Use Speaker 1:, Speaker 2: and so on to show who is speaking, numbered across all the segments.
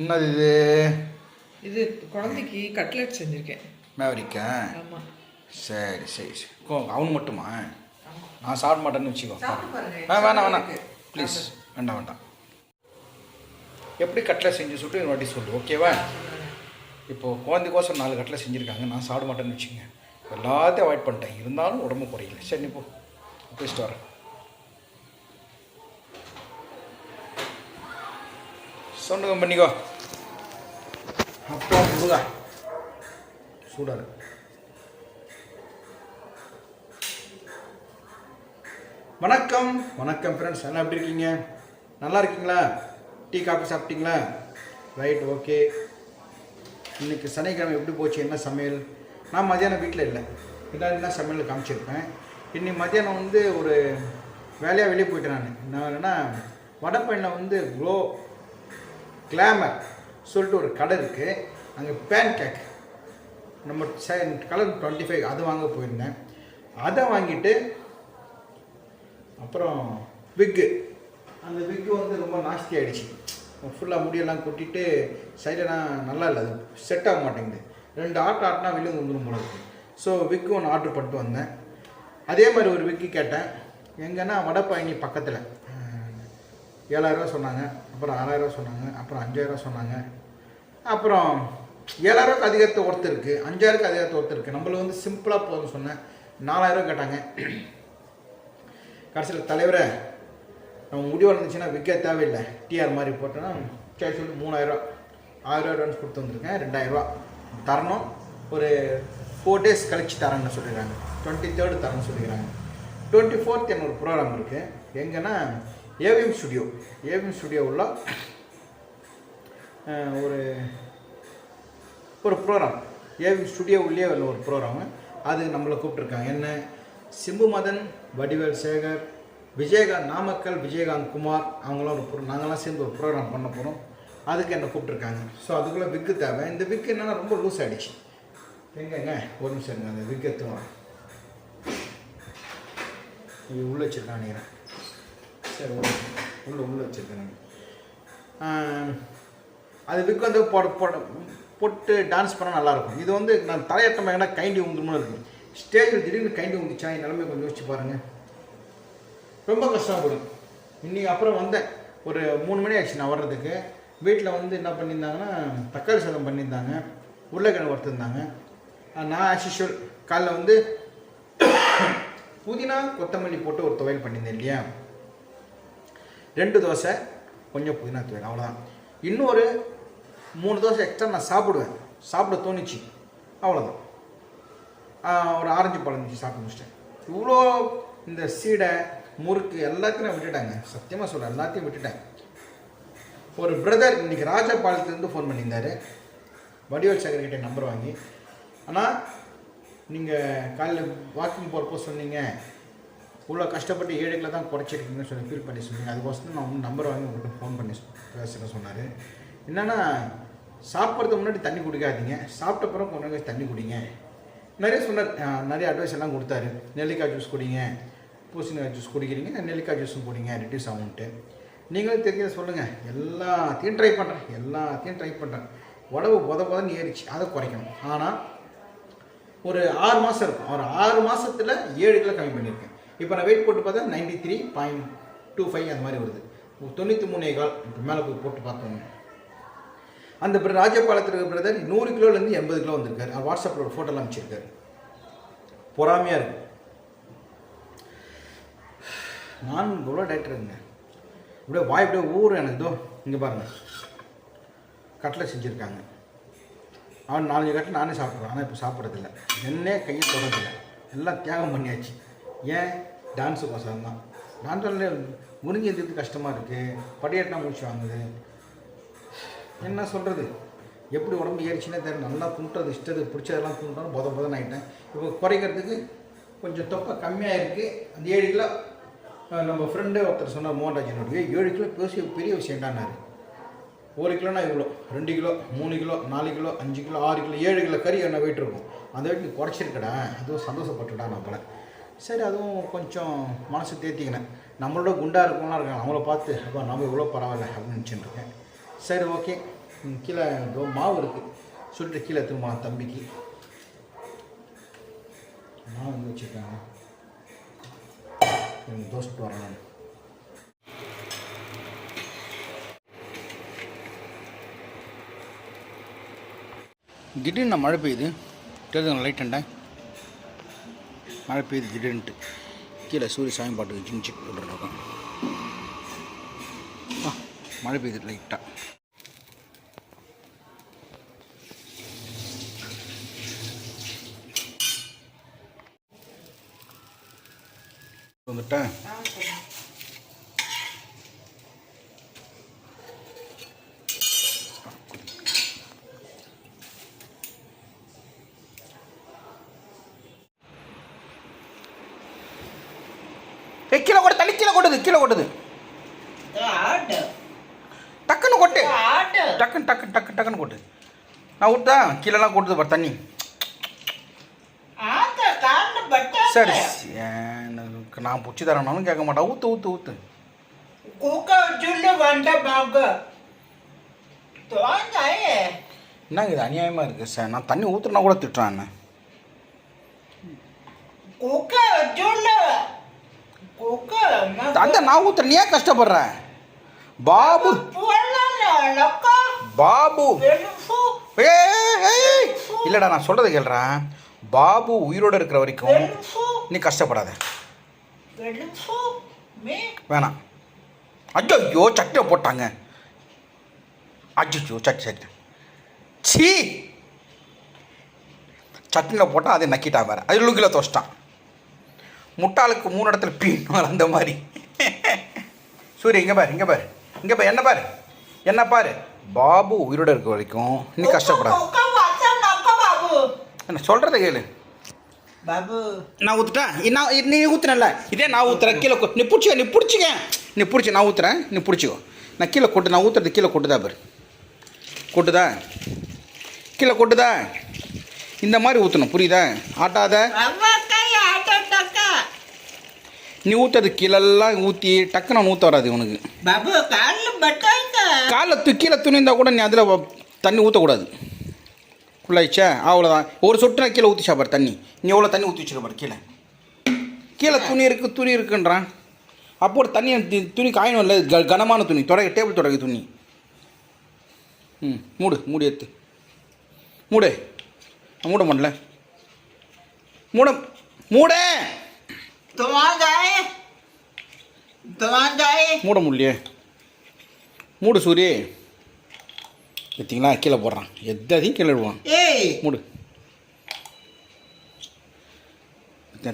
Speaker 1: என்னது இது
Speaker 2: இது குழந்தைக்கு கட்லெட் செஞ்சிருக்கேன்
Speaker 1: மேவரிக்கா சரி சரி சரி கோ அவன் மட்டுமா நான் சாப்பிட மாட்டேன்னு வச்சுக்கோ வேணாம் வேணாம் ப்ளீஸ் வேண்டாம் வேண்டாம் எப்படி கட்லெட் செஞ்சு சொல்லிட்டு ஒரு வாட்டி சொல்லு ஓகேவா இப்போது குழந்தைக்கோசம் நாலு கட்டில் செஞ்சுருக்காங்க நான் சாப்பிட மாட்டேன்னு வச்சுங்க எல்லாத்தையும் அவாய்ட் பண்ணிட்டேன் இருந்தாலும் உடம்பு குறையில சரி இப்போ குளிச்சுட்டு வரேன் சொந்தகம் பண்ணிக்கோ அப்பா முழுகா சூடாது வணக்கம் வணக்கம் ஃப்ரெண்ட்ஸ் எல்லாம் எப்படி இருக்கீங்க நல்லா இருக்கீங்களா டீ காஃபி சாப்பிட்டீங்களா ரைட் ஓகே இன்னைக்கு சனிக்கிழமை எப்படி போச்சு என்ன சமையல் நான் மதியானம் வீட்டில் இல்லை என்ன சமையல் காமிச்சிருப்பேன் இன்னைக்கு மதியானம் வந்து ஒரு வேலையாக வெளியே போயிட்டேன் நான் நான் என்னென்னா வடப்பயணில் வந்து க்ளோ கிளாமர் சொல்லிட்டு ஒரு கடை இருக்குது அங்கே பேன் கேக் நம்ம கலர் டுவெண்ட்டி ஃபைவ் அது வாங்க போயிருந்தேன் அதை வாங்கிட்டு அப்புறம் விக்கு அந்த விக்கு வந்து ரொம்ப நாஸ்தி ஆகிடுச்சு ஃபுல்லாக முடியெல்லாம் கொட்டிட்டு சைடெல்லாம் நல்லா இல்லை அது செட் ஆக மாட்டேங்குது ரெண்டு ஆட்டு ஆட்டினா வெளியே வந்துடும் போல இருக்குது ஸோ விக்கு ஒன்று ஆர்டர் பண்ணிட்டு வந்தேன் அதே மாதிரி ஒரு விக்கு கேட்டேன் எங்கன்னா வடப்பாங்கி பக்கத்தில் ஏழாயிரரூவா சொன்னாங்க அப்புறம் ஆறாயிரரூவா சொன்னாங்க அப்புறம் அஞ்சாயிரரூவா சொன்னாங்க அப்புறம் ஏழாயிரூவாக்கு அதிகாரத்தை இருக்குது அஞ்சாயிரத்துக்கு அதிகாரத்தை இருக்குது நம்மள வந்து சிம்பிளாக போதும்னு சொன்னேன் நாலாயிரரூவா கேட்டாங்க கடைசியில் தலைவரை நம்ம முடிவு இருந்துச்சுன்னா விற்க தேவையில்லை டிஆர் மாதிரி போட்டோன்னா கேஷ் வந்து மூணாயிரரூவா ஆயிரரூவா அட்வான்ஸ் கொடுத்து வந்திருக்கேன் ரெண்டாயிரரூவா தரணும் ஒரு ஃபோர் டேஸ் கழிச்சு தரேன்னு சொல்லிடுறாங்க டுவெண்ட்டி தேர்டு தரேன்னு சொல்லிடுறாங்க டுவெண்ட்டி ஃபோர்த் என்னோட ப்ரோக்ராம் இருக்குது எங்கன்னா ஏவிஎம் ஸ்டுடியோ ஏவிஎம் ஸ்டுடியோவில் ஒரு ஒரு ப்ரோக்ராம் ஏவிஎம் ஸ்டுடியோ உள்ளே உள்ள ஒரு ப்ரோக்ராமு அது நம்மளை கூப்பிட்ருக்காங்க என்ன சிம்பு மதன் வடிவேல் சேகர் விஜயகாந்த் நாமக்கல் விஜயகாந்த் குமார் அவங்களாம் ஒரு நாங்களாம் சேர்ந்து ஒரு ப்ரோக்ராம் பண்ண போகிறோம் அதுக்கு என்னை கூப்பிட்ருக்காங்க ஸோ அதுக்குள்ளே விக்கு தேவை இந்த விக்கு என்னென்னா ரொம்ப லூஸ் ஆகிடுச்சு எங்கங்க ஒரு நிமிஷம் இருங்க அந்த விக்கு எத்துவான் உள்ளே வச்சுருக்கான் நீங்கள் சரி உள்ள உள்ள அது அதுக்கு வந்து போட போட போட்டு டான்ஸ் பண்ணால் நல்லாயிருக்கும் இது வந்து நான் தலையட்டமாக ஏன்னா கைண்டி உந்துருமோ இருக்கும் ஸ்டேஜில் திடீர்னு கைண்டி உந்துச்சா என் நிலைமை கொஞ்சம் யோசிச்சு பாருங்கள் ரொம்ப கஷ்டப்படும் இன்றைக்கி அப்புறம் வந்தேன் ஒரு மூணு மணி ஆச்சு நான் வர்றதுக்கு வீட்டில் வந்து என்ன பண்ணியிருந்தாங்கன்னா தக்காளி சாதம் பண்ணியிருந்தாங்க உருளைக்கிழங்கு வறுத்துருந்தாங்க நான் ஆஷிஷுவல் காலைல வந்து புதினா கொத்தமல்லி போட்டு ஒரு துவையல் பண்ணியிருந்தேன் இல்லையா ரெண்டு தோசை கொஞ்சம் புதினா தூவேன் அவ்வளோதான் இன்னொரு மூணு தோசை எக்ஸ்ட்ரா நான் சாப்பிடுவேன் சாப்பிட தோணுச்சு அவ்வளோதான் ஒரு ஆரஞ்சு பழம் இருந்துச்சு சாப்பிட்டு முடிச்சிட்டேன் இவ்வளோ இந்த சீடை முறுக்கு எல்லாத்தையும் நான் விட்டுட்டாங்க சத்தியமாக சொல்கிறேன் எல்லாத்தையும் விட்டுட்டேன் ஒரு பிரதர் இன்றைக்கி ராஜபாளையத்துலேருந்து ஃபோன் பண்ணியிருந்தார் வடிவல் சேகர்கிட்ட நம்பர் வாங்கி ஆனால் நீங்கள் காலையில் வாக்கிங் போகிறப்போ சொன்னீங்க இவ்வளோ கஷ்டப்பட்டு ஏழைகளை தான் குறைச்சிருக்கீங்கன்னு சொல்லி ஃபீல் பண்ணி சொன்னீங்க அதுக்கோசரம் நான் நம்பர் வாங்கி உங்கள்கிட்ட ஃபோன் பண்ணி பேசுகிறேன் சொன்னார் என்னென்னா சாப்பிட்றதுக்கு முன்னாடி தண்ணி குடிக்காதீங்க சாப்பிட்ட பிறகு கொஞ்சம் தண்ணி குடிங்க நிறைய சொன்னார் நிறைய அட்வைஸ் எல்லாம் கொடுத்தாரு நெல்லிக்காய் ஜூஸ் குடிங்க பூசணிக்காய் ஜூஸ் குடிக்கிறீங்க நெல்லிக்காய் ஜூஸும் குடிங்க ரிடியூஸ் ஆகும்ட்டு நீங்களும் தெரிஞ்சதை சொல்லுங்கள் எல்லாத்தையும் ட்ரை பண்ணுறேன் எல்லாத்தையும் ட்ரை பண்ணுறேன் உடம்பு புத புதன்னு ஏறிச்சு அதை குறைக்கணும் ஆனால் ஒரு ஆறு மாதம் இருக்கும் ஒரு ஆறு மாதத்தில் ஏழு கிலோ கம்மி பண்ணியிருக்கேன் இப்போ நான் வெயிட் போட்டு பார்த்தா ninety three point two five அந்த மாதிரி வருது தொண்ணூற்றி மூணு கால் இப்போ மேலே போய் போட்டு பார்த்தோம் அந்த ராஜபாலத்தில் இருக்கிற பிரதர் நூறு கிலோலேருந்து எண்பது கிலோ வந்திருக்காரு வாட்ஸ்அப்பில் ஒரு ஃபோட்டோலாம் அமைச்சிருக்காரு பொறாமையாக இருக்கு நான் எவ்வளோ டேரக்டர் இருங்க இப்படியே வாய் இப்படியே ஊர் எனக்கு இதோ இங்கே பாருங்கள் கட்டில் செஞ்சுருக்காங்க அவன் நாலஞ்சு கட்டில் நானே சாப்பிட்றேன் ஆனால் இப்போ சாப்பிட்றதில்ல என்ன கையை தொடரதில்லை எல்லாம் தியாகம் பண்ணியாச்சு ஏன் டான்ஸு டான்ஸுக்கோசரம் தான் டான்ஸ்ல முறிஞ்சி எழுதுறது கஷ்டமாக இருக்குது படியாட்டினா முடிச்சு வாங்குது என்ன சொல்கிறது எப்படி உடம்பு ஏறிச்சுன்னே தெரியல நல்லா கும்பிட்றது இஷ்டத்துக்கு பிடிச்சதெல்லாம் கும்பிட்டாலும் போத போதன்னு ஆகிட்டேன் இப்போ குறைக்கிறதுக்கு கொஞ்சம் தொப்பை கம்மியாக இருக்குது அந்த ஏழு கிலோ நம்ம ஃப்ரெண்டு ஒருத்தர் சொன்னார் மோகன்ராஜனுடைய ஏழு கிலோ பெரிய விஷயம் என்னார் ஒரு கிலோனா இவ்வளோ ரெண்டு கிலோ மூணு கிலோ நாலு கிலோ அஞ்சு கிலோ ஆறு கிலோ ஏழு கிலோ கறி என்ன வெயிட் இருக்கும் அந்த வெயிட் நீ குறைச்சிருக்கடா அதுவும் சந்தோஷப்பட்டுடா நம்மளை சரி அதுவும் கொஞ்சம் மனசு தேர்த்திக்கினேன் நம்மளோட குண்டாக இருக்கவங்களாம் இருக்காங்க அவங்கள பார்த்து அப்போ நம்ம இவ்வளோ பரவாயில்ல அப்படின்னு நினச்சிட்டுருக்கேன் சரி ஓகே கீழே மாவு இருக்குது சுட்டு கீழே திரும்ப தம்பிக்கு மாவு வந்து வச்சுருக்காங்க தோசை நான் திடீர்னு மழை பெய்யுது தெரியுதுங்க லைட் அண்டேன் மழை பெய்யுது திடீர்னு கீழே சூரிய சாமி பாட்டு வச்சுச்சு போட்டுருக்கோம் மழை பெய்யுது லைட்டாக வந்துட்டேன் ஏ கீழே கொடு தள்ளி கீழே கொட்டுது கீழே கொட்டுது டக்குன்னு கொட்டு டக்குன்னு டக்கு டக்கு டக்குன்னு கொட்டு நான் விட்டா கீழெல்லாம் கொட்டுது பார் தண்ணி சரி நான் பிடிச்சி தரணும்னு கேட்க மாட்டேன் ஊத்து ஊத்து ஊத்து என்னங்க இது அநியாயமாக இருக்குது சார் நான் தண்ணி ஊற்றுனா கூட திட்டுறேன்
Speaker 3: திட்டுறான்
Speaker 1: அந்த நான் ஊத்துறேன் நீ ஏன் கஷ்டப்படுறேன் பாபு பாபு இல்லைடா நான் சொல்கிறத கேள்றேன் பாபு உயிரோடு இருக்கிற வரைக்கும் நீ கஷ்டப்படாத வேணாம் அஜோ ஐயோ சட்டை போட்டாங்க அஜோ சட் சட் சீ சட்டினில் போட்டால் அதை நக்கிட்டான் வேற அது லுக்கில் தோச்சிட்டான் முட்டாளுக்கு மூணு இடத்துல பீன் அந்த மாதிரி சூரிய இங்கே பாரு இங்கே பாரு இங்கே பாரு என்ன பாரு என்ன பாரு பாபு உயிரோட இருக்க வரைக்கும் நீ கஷ்டப்படாது என்ன சொல்கிறத கேளு பாபு நான் ஊற்றுட்டேன் நான் நீ ஊற்றுனல இதே நான் ஊற்றுறேன் கீழே நீ பிடிச்சிக்க நீ பிடிச்சிக்க நீ பிடிச்சி நான் ஊற்றுறேன் நீ பிடிச்சிக்கோ நான் கீழே கொட்டு நான் ஊற்றுறது கீழே கொட்டுதா பாரு கொட்டுதா கீழே கொட்டுதா இந்த மாதிரி ஊற்றணும் புரியுதா ஆட்டாத நீ ஊற்றது கீழெல்லாம் ஊற்றி டக்குன்னு ஊற்ற வராது உனக்கு காலில் து கீழே இருந்தால் கூட நீ அதில் தண்ணி ஊற்றக்கூடாது ஃபுல்லாகிடுச்சா அவ்வளோதான் ஒரு சொட்டு கீழே ஊற்றி தண்ணி நீ எவ்வளோ தண்ணி ஊற்றி வச்சுருப்பாரு கீழே கீழே துணி இருக்குது துணி இருக்குன்றான் அப்போ ஒரு தண்ணி துணி காயணும் இல்லை க கனமான துணி தொடக்க டேபிள் தொடக்க துணி ம் மூடு மூடி எடுத்து மூடு மூட மாட்டல மூட மூட
Speaker 3: તમારે જાય
Speaker 1: மூட முடியலையே மூடு சூரி பார்த்தீங்களா கீழே போடுறான் எதாதையும் கீழே விடுவான் ஏய் மூடு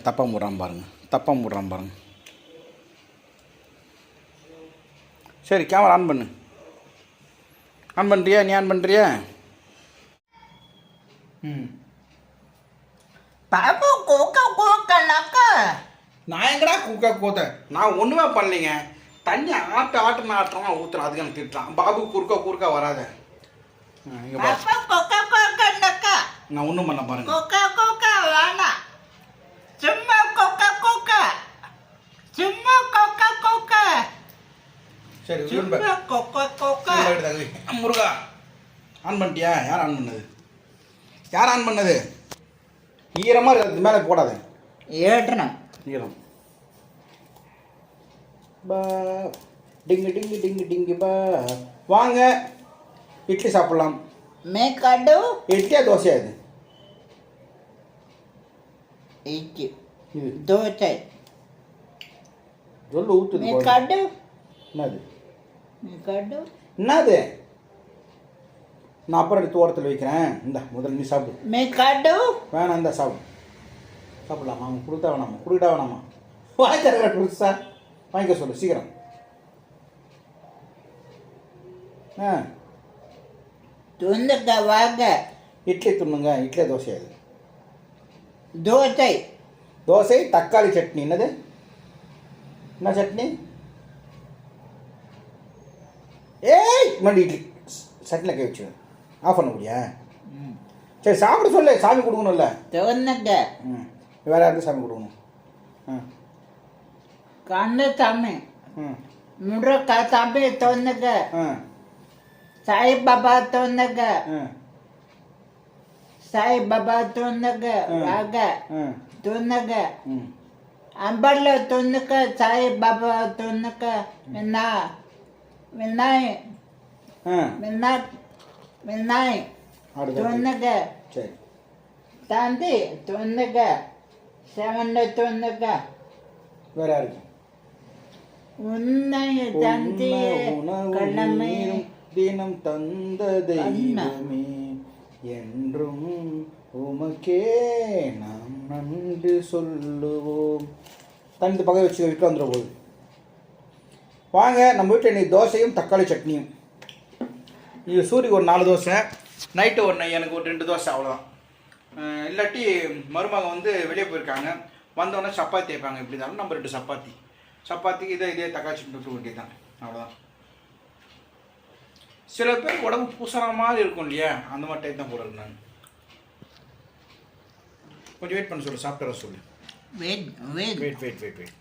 Speaker 1: தப்பாக மூடுறான் பாருங்க தப்பாக மூடுறான் பாருங்க சரி கேமரா ஆன் பண்ணு ஆன் பண்ணுறியா நீ ஆன் பண்ணுறியா
Speaker 3: ம் பாபு கோக்க கோக்க லக்க
Speaker 1: நான் எங்கடா கூக்க கூத்த நான் ஒன்றுமே பண்ணலைங்க தண்ணி ஆட்டு ஆட்டு நான் ஆட்டுறேன் ஊற்றுறேன் அதுக்கு எனக்கு திட்டுறான் பாபு குறுக்க குறுக்க வராத
Speaker 3: கொக்கா
Speaker 1: நான் ஒன்றும் பண்ண பாருங்க
Speaker 3: கொக்கா கொக்கா கொக்கா கொக்கா
Speaker 1: சரி சும்மா
Speaker 3: கொக்கா
Speaker 1: முருகா ஆன் பண்ணிட்டியா யார் ஆன் பண்ணது யார் ஆன் பண்ணது ஈரமாக இருக்கிறது மேலே போடாத ஏற்றணும் ஈரம் பா டிங்கு டிங்கு டிங்கு டிங்கு பா வாங்க இட்லி சாப்பிட்லாம்
Speaker 3: மேக்காடு
Speaker 1: இட்லியா தோசையா இது
Speaker 3: இட்லி தோசை சொல்லு ஊற்று மேக்காடு என்னது மேக்காடு
Speaker 1: என்னது நான் அப்புறம் எடுத்து ஓரத்தில் வைக்கிறேன் இந்த முதல் நீ சாப்பிடு மேக்காடு வேணாம் இந்த சாப்பிடு சாப்பிடலாமா அவங்க கொடுத்தா வேணாமா கொடுக்கட்டா வேணாமா வாய்த்தர கொடுத்து சார் வாங்கிக்க சொல்லு சீக்கிரம் ஆ
Speaker 3: துண்டுக்க வாங்க
Speaker 1: இட்லி துண்ணுங்க இட்லி தோசை அது தோசை தோசை தக்காளி சட்னி என்னது என்ன சட்னி ஏய் முன்னாடி இட்லி சட்னி கை வச்சு ஆஃப் பண்ண முடியா சரி சாப்பிட சொல்லு சாமி கொடுக்கணும்ல
Speaker 3: திறந்தங்க ம்
Speaker 1: வேறு யாருக்கும் சாமி கொடுக்கணும் ஆ
Speaker 3: கண்ணு சாமி முறை சாமி தோணுங்க சாய்பாபா தோணுங்க சாய்பாபா தோணுங்க வாங்க தோணுங்க அம்பர்ல தோணுக்க சாய்பாபா தோணுக்க வினா வினாய் வினா வினாய் தோணுங்க தாண்டி தோணுங்க செவன்ல தோணுங்க வேற இருக்கு உன்னைய
Speaker 1: தினம் தந்த
Speaker 3: தெய்வமே
Speaker 1: என்றும் உமக்கே நாம் நன்றி சொல்லுவோம் தனித்து பகை வச்சு வீட்டில் வந்துடுற போது வாங்க நம்ம வீட்டில் இன்னைக்கு தோசையும் தக்காளி சட்னியும் இது சூரியக்கு ஒரு நாலு தோசை நைட்டு ஒன்று எனக்கு ஒரு ரெண்டு தோசை அவ்வளோதான் இல்லாட்டி மருமக வந்து வெளியே போயிருக்காங்க வந்தோடனே சப்பாத்தி வைப்பாங்க இப்படி இருந்தாலும் நம்ம ரெண்டு சப்பாத்தி சப்பாத்தி இதை இதே தக்காளி சட்னி வேண்டியது தான் அவ்வளோதான் சில பேர் உடம்பு பூசற மாதிரி இருக்கும் இல்லையா அந்த மாதிரி டைப் தான் போடுறது நான் கொஞ்சம் வெயிட் பண்ண சொல்லு சாப்பிட்டு வர சொல்லு
Speaker 3: wait wait
Speaker 1: wait wait wait